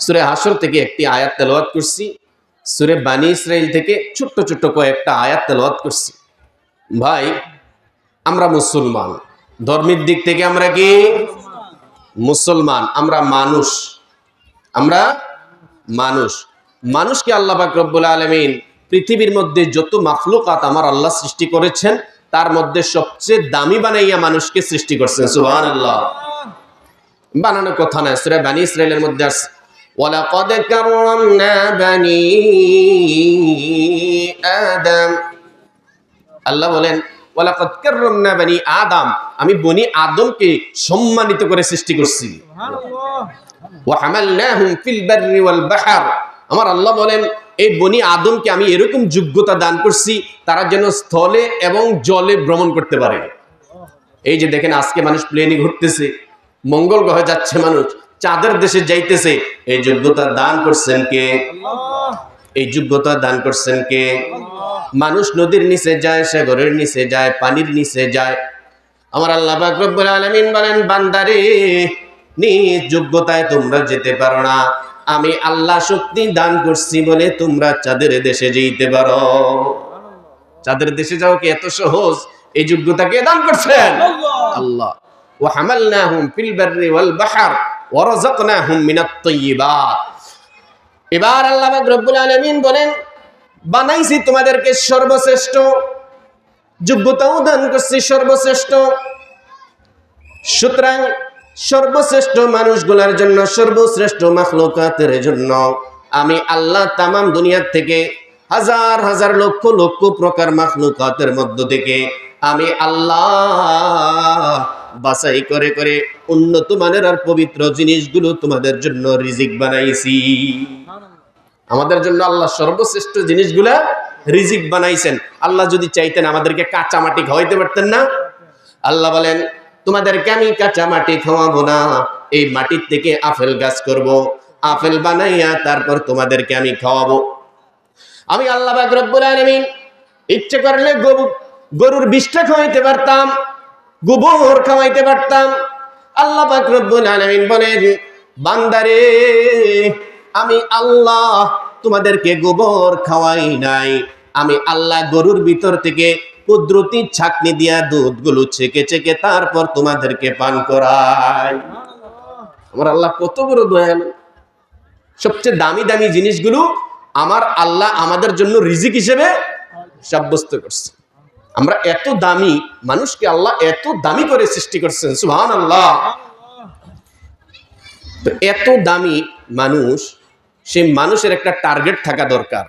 সুরে হাসর থেকে একটি আয়াত তেলাওয়াত করছি। সুরে বানি ইসরাইল থেকে ছোট্ট ছোট্ট কয়েকটা আয়াত তেলাওয়াত করছি। ভাই, আমরা মুসলমান। ধর্মের দিক থেকে আমরা কি? মুসলমান। আমরা মানুষ। আমরা মানুষ। মানুষকে আল্লাহ পাক রব্বুল আলমিন পৃথিবীর মধ্যে যত মাফলুকাত আমার আল্লাহ সৃষ্টি করেছেন, তার মধ্যে সবচেয়ে দামি বানাইয়া মানুষকে সৃষ্টি করছেন। সুহান আল্লাহ বানানো কথা নয়। সুরা বানি ইসরায়েলের মধ্যে আসছে। ওয়ালাকাদ কাররামনা বানি আদম। আল্লাহ বলেন ওয়ালাকাদ কাররামনা বানি আদম। আমি বনি আদমকে সম্মানিত করে সৃষ্টি করছি। ওয়াহামালনাহুম ফিল বাররি ওয়াল বাহর। আমার আল্লাহ বলেন এই বনি আদমকে আমি এরকম যোগ্যতা দান করছি তারা যেন স্থলে এবং জলে ভ্রমণ করতে পারে। এই যে দেখেন আজকে মানুষ প্লেনে ঘুরতেছে মঙ্গল গ্রহে যাচ্ছে মানুষ। চাঁদের দেশে যাইতেছে এই যোগ্যতা দান করছেন কে? এই যোগ্যতা দান করছেন কে? মানুষ নদীর নিচে যায় সাগরের নিচে যায় পানির নিচে যায়। আমার আল্লাহ বলেন বান্দারে নিজ যোগ্যতায় তোমরা যেতে পারো না। আমি আল্লাহ শক্তি দান করছি বলে তোমরা চাঁদের দেশে যেতে পারো। চাঁদের দেশে যাও কি এত সহজ? এই যোগ্যতা কে দান করছেন? আল্লাহ। ও হামাল না হুম ফিল এবার আল্লাহ রব্বুল আলমিন বলেন, বানাইছি তোমাদেরকে সর্বশ্রেষ্ঠ, যোগ্যতাও দান করছি সর্বশ্রেষ্ঠ। সুতরাং সর্বশ্রেষ্ঠ মানুষগুলার জন্য, সর্বশ্রেষ্ঠ মাখলোকাতের জন্য আমি আল্লাহ তামাম দুনিয়ার থেকে হাজার হাজার লক্ষ লক্ষ প্রকার মাখলুকাতের মধ্য থেকে আমি আল্লাহ বাছাই করে করে উন্নত মানের আর পবিত্র জিনিসগুলো তোমাদের জন্য রিজিক বানাইছি। আমাদের জন্য আল্লাহ সর্বশ্রেষ্ঠ জিনিসগুলা রিজিক বানাইছেন। আল্লাহ যদি চাইতেন আমাদেরকে কাঁচা মাটি খাওয়াইতে পারতেন না। আল্লাহ বলেন, তোমাদেরকে আমি কাঁচা মাটি খাওয়াবো না, এই মাটির থেকে আপেল গাছ করব। আপেল বানাইয়া তারপর তোমাদেরকে আমি খাওয়াবো। আমি আল্লাহ পাক রব্বুল আলামিন ইচ্ছে করলে গরু গরুর বিষটা খাওয়াইতে পারতাম। গোবর খাওয়াইতে পারতাম। আল্লাহ পাক বান্দারে, আমি আল্লাহ তোমাদেরকে গোবর খাওয়াই নাই। আমি আল্লাহ গরুর ভিতর থেকে কুদরতি ছাকনি দিয়া দুধগুলো ছেকে ছেকে তারপর তোমাদেরকে পান করাই। আমার আল্লাহ কত বড় দয়ালু। সবচেয়ে দামি দামি জিনিসগুলো আমার আল্লাহ আমাদের জন্য রিজিক হিসেবে সাব্যস্ত করছে। আমরা এত দামি, মানুষকে আল্লাহ এত দামি করে সৃষ্টি করছেন সুহান আল্লাহ তো এত দামি মানুষ সেই মানুষের একটা টার্গেট থাকা দরকার।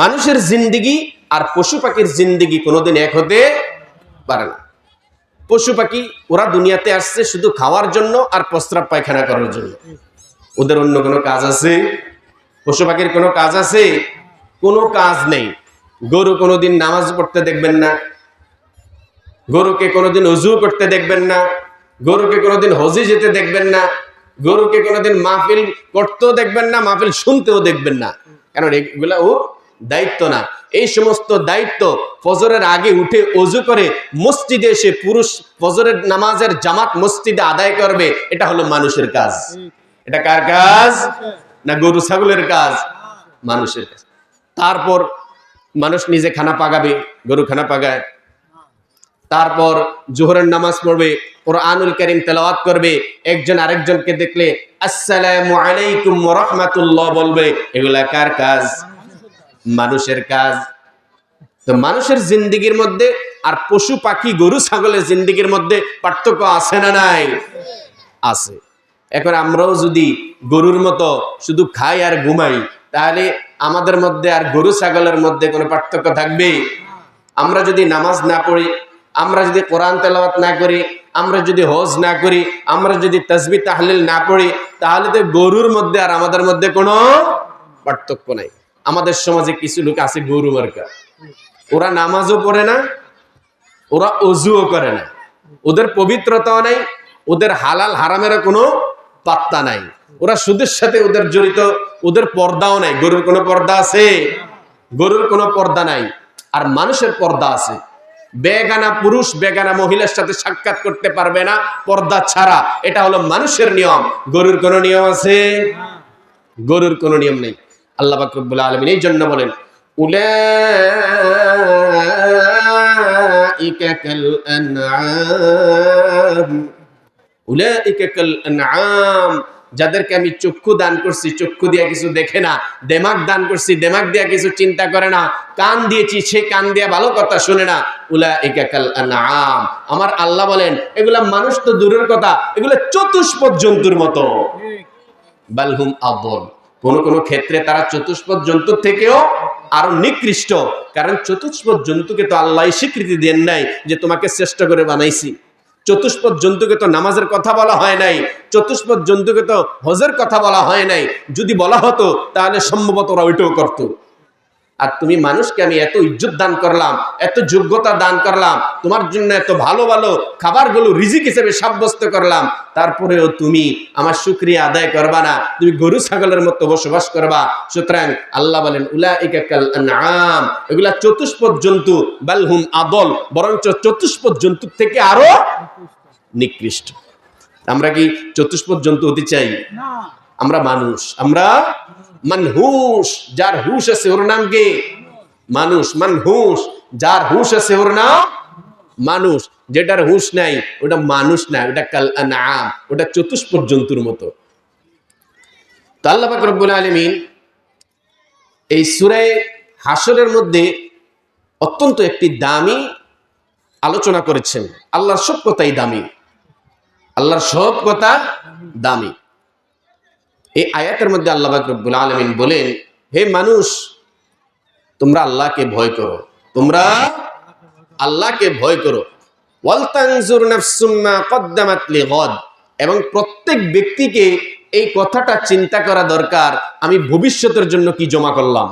মানুষের জিন্দিগি আর পশু পাখির জিন্দিগি কোনোদিন এক হতে পারে না। পশু পাখি, ওরা দুনিয়াতে আসছে শুধু খাওয়ার জন্য আর প্রস্রাব পায়খানা করার জন্য। ওদের অন্য কোনো কাজ আছে? পশু পাখির কোনো কাজ আছে? কোনো কাজ নেই। গরু কোনোদিন নামাজ পড়তে দেখবেন না। গরুকে কোনোদিন অজু করতে দেখবেন না। গরুকে কোনোদিন হজি যেতে দেখবেন না। গরুকে কোনোদিন মাহফিল করতেও দেখবেন না, মাহফিল শুনতেও দেখবেন না। কারণ এগুলা ও দায়িত্ব না। এই সমস্ত দায়িত্ব ফজরের আগে উঠে অজু করে মসজিদে এসে পুরুষ ফজরের নামাজের জামাত মসজিদে আদায় করবে, এটা হলো মানুষের কাজ। এটা কার কাজ? না গরু, ছাগলের কাজ? মানুষের কাজ। তারপর মানুষ নিজে খানা পাকাবে গরু খানা পাকায় তারপর জোহরের নামাজ পড়বে ওর আনুল করিম তেলাওয়াত করবে, একজন আরেকজনকে দেখলে, আসসালামু আলাইকুম রহমাতুল্লাহ বলবে। এগুলা কার কাজ? মানুষের কাজ। তো মানুষের জিন্দিগির মধ্যে আর পশু, পাখি, গরু, ছাগলের জিন্দিগির মধ্যে পার্থক্য আছে না নাই? আছে। এখন আমরাও যদি গরুর মতো শুধু খাই আর ঘুমাই তাহলে আমাদের মধ্যে আর গরু ছাগলের মধ্যে কোনো পার্থক্য থাকবে আমরা যদি নামাজ না পড়ি, আমরা যদি কোরআন তেলাওয়াত না করি, আমরা যদি হজ না করি, আমরা যদি তসবি তাহলিল না পড়ি, তাহলে তো গরুর মধ্যে আর আমাদের মধ্যে কোনো পার্থক্য নাই। আমাদের সমাজে কিছু লোক আছে গরু মার্কা। ওরা নামাজও পড়ে না, ওরা অজুও করে না। ওদের পবিত্রতাও নাই, ওদের হালাল হারামের কোনো পাত্তা নাই। ওরা সুদের সাথে ওদের জড়িত, ওদের পর্দাও নাই। গরুর কোনো পর্দা আছে? গরুর কোনো পর্দা নাই। আর মানুষের পর্দা আছে। বেগানা পুরুষ, বেগানা মহিলার সাথে সাক্ষাৎ করতে পারবে না পর্দা ছাড়া। এটা হলো মানুষের নিয়ম। গরুর কোনো নিয়ম আছে? গরুর কোনো নিয়ম নেই। আল্লাহ বাকরবুল আলমিন এই জন্য বলেন কাল যাদেরকে আমি চক্ষু দান করছি, চক্ষু দিয়ে কিছু দেখে না দেমাগ দান করছি দেমাগ দিয়ে কিছু চিন্তা করে না, কান দিয়েছি, সে কান দিয়ে ভালো কথা শুনে না। উলা কাল আনআম। আমার আল্লাহ বলেন, এগুলা মানুষ তো দূরের কথা, এগুলা চতুষ্পদ জন্তুর মতো। বালহুম আদল। কোন কোন ক্ষেত্রে তারা চতুষ্পদ জন্তুর থেকেও আরও নিকৃষ্ট, কারণ চতুষ্পদ জন্তুকে তো আল্লাহ স্বীকৃতি দেন নাই যে তোমাকে শ্রেষ্ঠ করে বানাইছি। চতুষ্পদ জন্তুকে তো নামাজের কথা বলা হয় নাই, চতুষ্পদ জন্তুকে তো হজের কথা বলা হয় নাই। যদি বলা হতো, তাহলে সম্ভবত ওরা ওইটাও করতো। আর তুমি মানুষকে আমি এত ইজ্জত দান করলাম এত যোগ্যতা দান করলাম তোমার জন্য এত ভালো ভালো খাবারগুলো রিজিক হিসেবে সাব্যস্ত করলাম তারপরেও তুমি আমার শুক্রিয়া আদায় করবা না তুমি গরু ছাগলের মতো বসবাস করবা। সুতরাং আল্লাহ বলেন উলা ইকাকাল এগুলা চতুষ্পদ জন্তু বালহুম আদল বরঞ্চ চতুষ্পদ জন্তুর থেকে আরও নিকৃষ্ট। আমরা কি চতুষ্পদ জন্তু হতে চাই? আমরা মানুষ আমরা মানহুস যার হুশ আছে ওর নাম কি? মানুষ। মানহুস যার হুশ আছে ওর নাম মানুষ। যেটার হুশ নাই, ওটা মানুষ না, ওটা কাল আনআম, ওটা চতুষ্পদ জন্তুর মতো। তো আল্লাহ পাক রব্বুল আলামিন এই সূরা হাসরের মধ্যে অত্যন্ত একটি দামি আলোচনা করেছেন। আল্লাহর সব কথাই দামি। আল্লাহর সব কথা দামি। এই আয়াতের মধ্যে আল্লাহ রব্বুল আলমিন বলেন, হে মানুষ, তোমরা আল্লাহকে ভয় করো। তোমরা আল্লাহকে ভয় করো। এবং প্রত্যেক ব্যক্তিকে এই কথাটা চিন্তা করা দরকার, আমি ভবিষ্যতের জন্য কি জমা করলাম?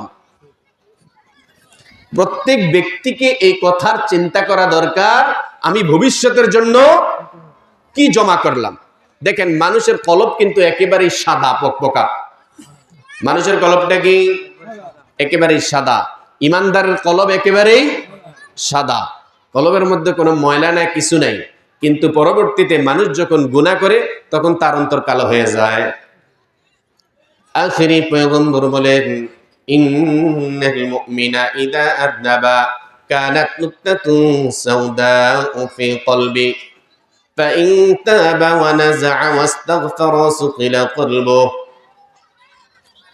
প্রত্যেক ব্যক্তিকে এই কথার চিন্তা করা দরকার, আমি ভবিষ্যতের জন্য কি জমা করলাম? দেখেন, মানুষের কলব কিন্তু একেবারেই সাদা, পকপকা। মানুষের কলবটা কি? একেবারেই সাদা। ইমানদারের কলব একেবারেই সাদা। কলবের মধ্যে কোনো ময়লা নাই, কিছু নাই। কিন্তু পরবর্তীতে মানুষ যখন গুণা করে, তখন তার অন্তর কালো হয়ে যায়। বলেন কলবি فإن تاب ونزع واستغفر سقل قلبه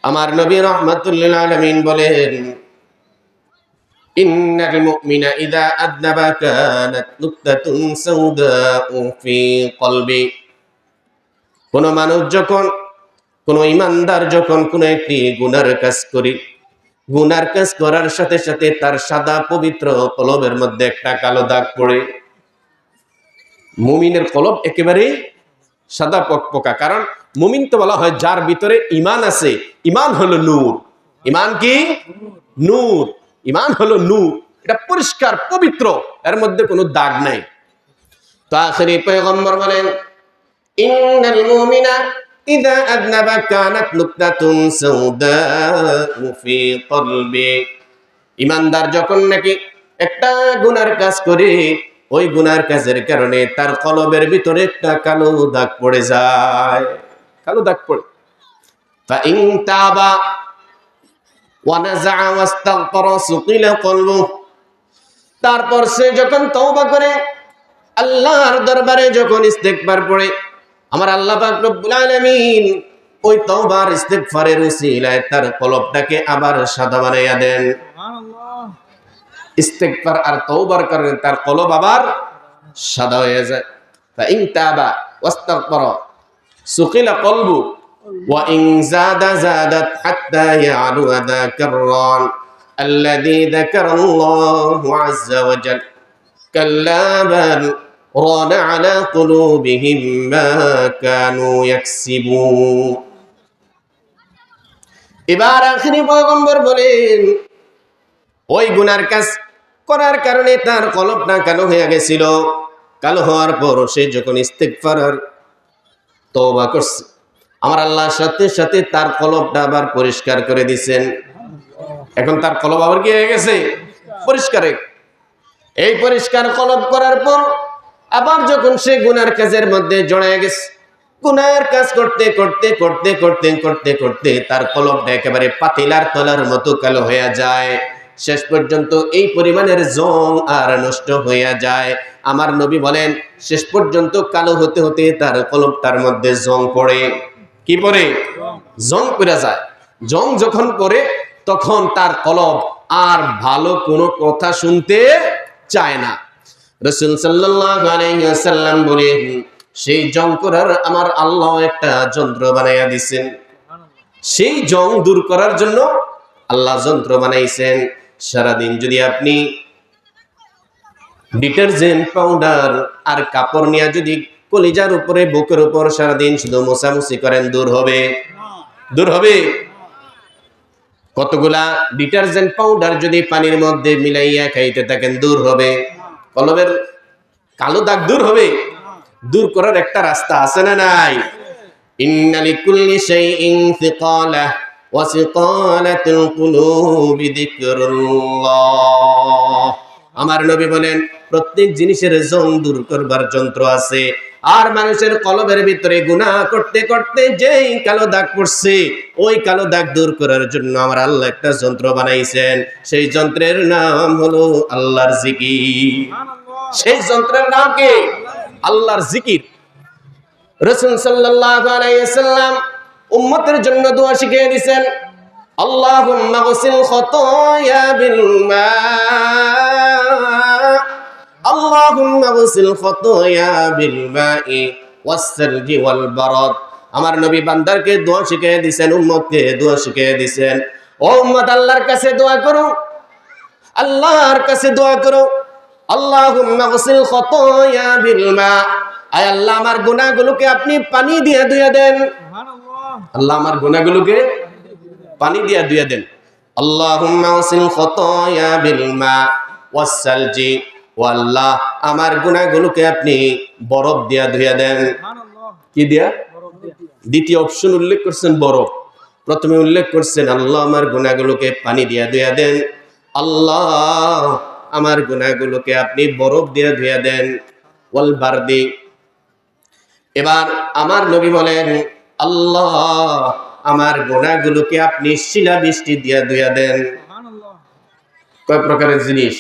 আমার নবী রহমাতুল্লিল আলমিন বলেন ইন্নাল মুমিনা ইদা আদনাবা কানাত নুকতাতুন সাউদাউ ফি কলবি কোন মানুষ যখন কোন ইমানদার যখন কোন একটি গুনার কাজ করি গুনার কাজ করার সাথে সাথে তার সাদা পবিত্র কলবের মধ্যে একটা কালো দাগ পড়ে মুমিনের কলব একেবারে সাদা পকপকা কারণ মুমিন তো বলা হয়, যার ভিতরে ইমান আছে ইমান হলো নূর। ইমান কি? নূর। ইমান হলো নূর। এটা পরিষ্কার, পবিত্র। এর মধ্যে কোনো দাগ নাই। তো আখেরি পয়গম্বর বলেন, ইন্নাল মুমিনা কলবি। ইমানদার যখন নাকি একটা গুনার কাজ করে ওই গুনার কাজের কারণে তার কলবের ভিতরে একটা কালো দাগ পড়ে যায়। কালো দাগ পড়ে। তা ইং তাবা তারপর সে যখন তওবা করে, আল্লাহর দরবারে যখন ইস্তেকবার পড়ে, আমার আল্লাহ রব্বুল আলামিন ওই তওবার ইস্তেকবারের উসিলায় তার কলবটাকে আবার সাদা বানাইয়া দেন। সুবহানাল্লাহ ইস্তেগফার আর তওবার কারণে তার কলব আবার সাদা হয়ে যায় তা ইন তাবা ওয়াস্তাগফার সুকিলা কলবু ওয়া ইন জাদা জাদাত হাত্তা ইয়ালু ذاك الران الذي ذكر الله عز وجل كلا بل ران على قلوبهم ما كانوا يكسبون এবার আখরি পয়গম্বর বলেন ওই গুনার কাজ করার কারণে তার কলবটা কালো হয়ে গেছিল। কালো হওয়ার পর সে যখন ইস্তেকফার তওবা করছে, আমার আল্লাহর সাথে সাথে তার কলবটা আবার পরিষ্কার করে দিছেন। এখন তার কলব আবার কি হয়ে গেছে? পরিষ্কার এই পরিষ্কার কলব করার পর আবার যখন সে গুনার কাজের মধ্যে জড়ায় গেছে, গুনার কাজ করতে করতে করতে করতে করতে করতে তার কলবটা একেবারে পাতিলার তলার মতো কালো হয়ে যায়। শেষ পর্যন্ত এই পরিমাণের জং আর নষ্ট হইয়া যায়। আমার নবী বলেন, শেষ পর্যন্ত কালো হতে হতে তার কলবটার মধ্যে জং পড়ে। কি পড়ে? জং পড়ে যায়। জং যখন পড়ে, তখন তার কলব আর ভালো কোনো কথা শুনতে চায় না। রসুল ওয়াসাল্লাম বলেন, সেই জং করার আমার আল্লাহ একটা যন্ত্র বানাইয়া দিছেন। সেই জং দূর করার জন্য আল্লাহ যন্ত্র বানাইছেন। সারাদিন যদি আপনি ডিটারজেন্ট পাউডার আর কাপড় নিয়ে যদি কলিজার উপরে, বুকের উপর সারাদিন শুধু মোছামুছি করেন, দূর হবে। দূর হবে। কতগুলা ডিটারজেন্ট পাউডার যদি পানির মধ্যে মিলাইয়া খাইতে থাকেন, দূর হবে। কলবের কালো দাগ দূর হবে। দূর করার একটা রাস্তা আছে না নাই? ইন্নালি কুল্লি শাইইন সিকালা। কুলুবি যিকরুল্লাহ। আমার নবী বলেন প্রত্যেক জিনিসের জং দূর করবার যন্ত্র আছে আর মানুষের কলবের ভিতরে গুনাহ করতে করতে যেই কালো দাগ পড়ছে ওই কালো দাগ দূর করার জন্য আমার আল্লাহ একটা যন্ত্র বানাইছেন। সেই যন্ত্রের নাম হলো আল্লাহর জিকির। সেই যন্ত্রের নাম কি? আল্লাহর জিকির। রসুল সাল্লাল্লাহু আলাইহি সাল্লাম উম্মতের জন্য দোয়া শিখিয়ে খতায়া বিল মা আল্লাহুম্মা গসিল খতায়া বিল মাই ওয়াস-সালজি ওয়াল বারাদ আমার নবী বান্দারকে দোয়া শিখিয়ে দিয়েছেন উম্মতকে দোয়া শিখিয়ে দিয়েছেন ও উম্মত, আল্লাহর কাছে দোয়া করো, আল্লাহর কাছে দোয়া করো, আল্লাহুম্মা গসিল খতায়া বিল মা আয় আল্লাহ, আমার গুনাহগুলোকে আপনি পানি দিয়ে ধুয়ে দেন। আল্লাহ আমার গুনাহগুলোকে পানি দিয়া ধুয়ে দেন। আল্লাহ আমার গুনাহগুলোকে আপনি বরফ দিয়া ধুয়ে দেন। কি দিয়া? দ্বিতীয় অপশন উল্লেখ করছেন বরফ। প্রথমে উল্লেখ করছেন আল্লাহ আমার গুনাহগুলোকে পানি দিয়া ধুয়ে দেন। আল্লাহ আমার গুনাহগুলোকে আপনি বরফ দিয়ে ধুয়ে দেন। ওয়াল বারদি। এবার আমার নবী বলেন আল্লাহ আমার গুনাহগুলোকে আপনি শিলা বৃষ্টি দিয়ে ধুয়ে দেন। কয় প্রকারের জিনিস?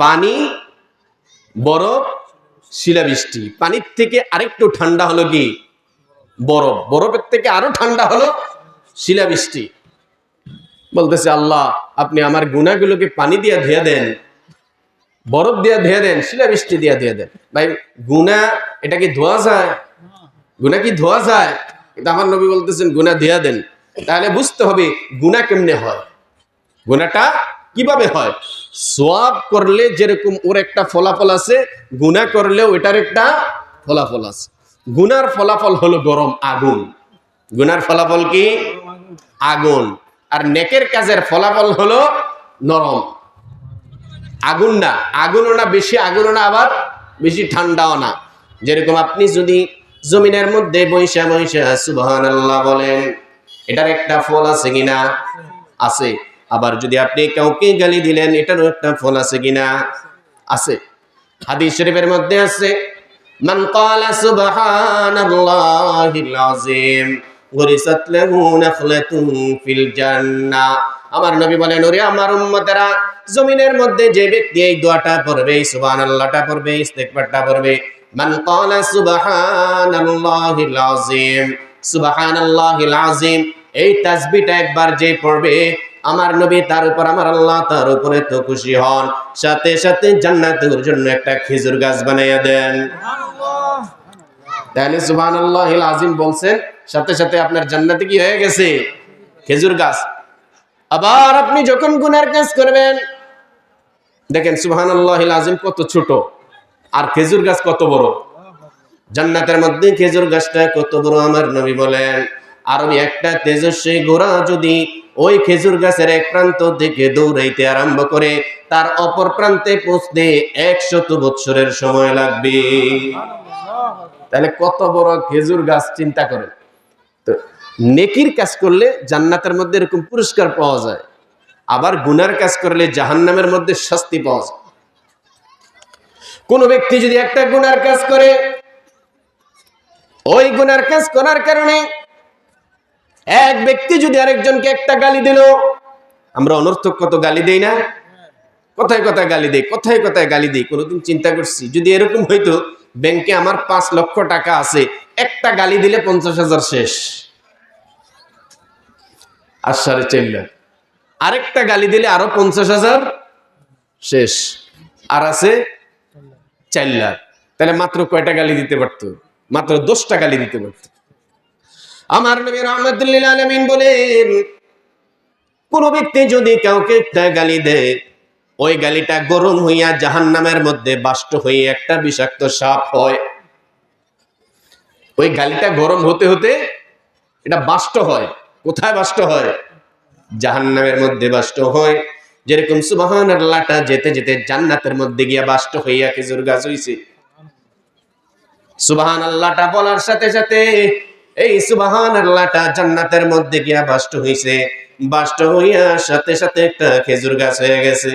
পানি বরফ শিলাবৃষ্টি পানির থেকে আরেকটু ঠান্ডা হলো কি? বরফ। বরফের থেকে আরও ঠান্ডা হলো শিলাবৃষ্টি বলতেছে আল্লাহ আপনি আমার গুণাগুলোকে পানি দিয়ে ধুয়ে দেন বরফ দিয়ে ধুয়ে দেন শিলাবৃষ্টি দিয়ে ধুয়ে দেন। ভাই গুণা এটা কি ধোয়া যায়? গুণা কি ধোয়া যায়? কিন্তু আমার নবী বলতেছেন, গুণা ধুয়ে দেন। তাহলে বুঝতে হবে গুণা কেমনে হয়। গুণাটা কীভাবে হয়? সোয়াব করলে যেরকম ওর একটা ফলাফল আছে গুনাহ করলেও এটার একটা ফলাফল আছে। গুনার ফলাফল হলো গরম, আগুন। গুনার ফলাফল কি? আগুন। আর নেকের কাজের ফলাফল হলো নরম। আগুন না, আগুনও না, বেশি আগুনও না, আবার বেশি ঠান্ডাও না। যেরকম আপনি যদি জমিনের মধ্যে বৈশা বৈশা সুবহান আল্লাহ বলেন, এটার একটা ফল আছে কিনা? আছে। আবার যদি আপনি কাউকে গালি দিলেন, এটারও একটা ফল আছে কিনা? আছে। হাদিস শরীফের মধ্যে আছে, মান ক্বালা সুবহানাল্লাহিল আযীম গরিসাত লাহু নাখলাতুন ফিল জান্নাহ। আমার নবী বলেন, ওরে আমার উম্মতেরা, জমিনের মধ্যে যে ব্যক্তি এই দোয়াটা পড়বে, সুবহানাল্লাহটা পড়বে, ইস্তিগফারটা পড়বে মান ক্বালা সুবহানাল্লাহিল আযীম সুবহানাল্লাহিল আযীম এই তাসবিহটা একবার যে পড়বে, আমার নবী তার উপর, আমার আল্লাহ তার উপরে তো খুশি হন। সাথে সাথে জান্নাতের জন্য একটা খেজুর গাছ বানাইয়া দেন। তাহলে আল্লাহ আজিম বলছেন, সাথে সাথে আপনার জান্নাতে কি হয়ে গেছে? খেজুর গাছ। আবার আপনি যখন গুনার কাজ করবেন, দেখেন আল্লাহ আজিম কত ছোট। আর খেজুর গাছ কত বড়? জান্নাতের মধ্যে খেজুর গাছটা কত বড় আমার নবী বলেন। আরবি একটা তেজস্বী ঘোড়া যদি ওই খেজুর গাছের এক প্রান্ত থেকে দৌড়াইতে আরম্ভ করে, তার অপর প্রান্তে পৌঁছতে একশত বৎসরের সময় লাগবে। তাহলে কত বড় খেজুর গাছ চিন্তা করেন। তো নেকির কাজ করলে জান্নাতের মধ্যে এরকম পুরস্কার পাওয়া যায়। আবার গুনার কাজ করলে জাহান্নামের মধ্যে শাস্তি পাওয়া যায়। কোন ব্যক্তি যদি একটা গুনার কাজ করে, ওই গুনার কাজ করার কারণে এক ব্যক্তি যদি আরেকজনকে একটা গালি দিল, আমরা অনর্থক কত গালি দেই না? কোথায় কোথায় গালি দেই, কোথায় কোথায় গালি দেই, কোনোদিন চিন্তা করছি। যদি এরকম হইতো, ব্যাংকে আমার পাঁচ লক্ষ টাকা আছে, একটা গালি দিলে পঞ্চাশ হাজার শেষ। আর সাড়ে চার লাখ আরেকটা গালি দিলে আরও পঞ্চাশ হাজার শেষ। আর আছে চার তাহলে মাত্র কয়টা গালি দিতে পারতো? মাত্র দশটা গালি দিতে পারতো। আমার নবী রহমতুল্লিল আলমিন বলেন, কোন ব্যক্তি যদি কাউকে একটা গালি দেয়, ওই গালিটা গরম হইয়া জাহান্নামের মধ্যে বাষ্ট হয়ে একটা বিষাক্ত সাপ হয়। ওই গালিটা গরম হতে হতে এটা বাষ্ট হয়। কোথায় বাষ্ট হয়? জাহান্নামের মধ্যে বাষ্ট হয়। যেরকম সুবাহান আল্লাহটা যেতে যেতে জান্নাতের মধ্যে গিয়া বাষ্ট হইয়া খেজুর গাছ হইছে সুবাহান আল্লাহটা বলার সাথে সাথে এই সুবাহান আল্লাহটা জান্নাতের মধ্যে গিয়া বাষ্ট হইছে। বাষ্ট হইয়া সাথে সাথে একটা খেজুর গাছ হয়ে গেছে।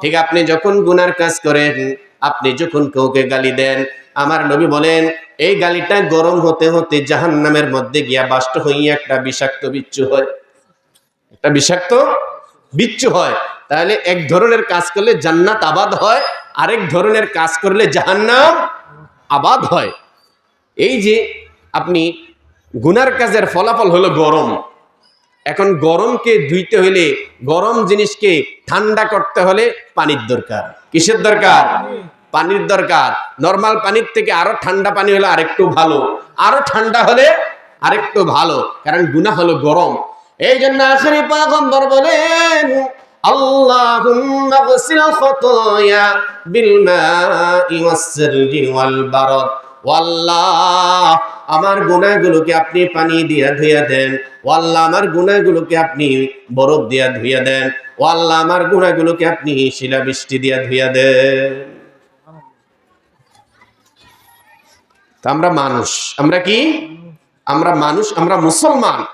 ঠিক আপনি যখন গুনার কাজ করেন আপনি যখন কাউকে গালি দেন আমার নবী বলেন এই গালিটা গরম হতে হতে জাহান্নামের মধ্যে গিয়া বাষ্ট হইয়া একটা বিষাক্ত বিচ্ছু হয়। একটা বিষাক্ত বিচ্ছু হয়। তাহলে এক ধরনের কাজ করলে জান্নাত আবাদ হয়, আরেক ধরনের কাজ করলে জাহান্নাম আবাদ হয়। এই যে আপনি গুনার কাজের ফলাফল হলো গরম। এখন গরমকে ধুইতে হলে গরম জিনিসকে ঠান্ডা করতে হলে পানির দরকার। কিসের দরকার? পানির দরকার। নর্মাল পানির থেকে আরও ঠান্ডা পানি হলে আরেকটু ভালো। আরও ঠান্ডা হলে আরেকটু ভালো। কারণ গুনাহ হলো গরম। এই জন্য আখরি পাগম্বর বলেন মাই ওয়াস-সালজি ওয়াল বারাদ। ও আল্লাহ আমার গুনাহগুলোকে আপনি পানি দিয়া ধুইয়া দেন। ও আল্লাহ আমার গুনাহগুলোকে আপনি বরফ দিয়া দেন। ও আল্লাহ আমার গুনাহগুলোকে আপনি শিলাবৃষ্টি দিয়া ধুইয়া দেন। আমরা মানুষ, আমরা কি? আমরা মানুষ, আমরা মুসলমান।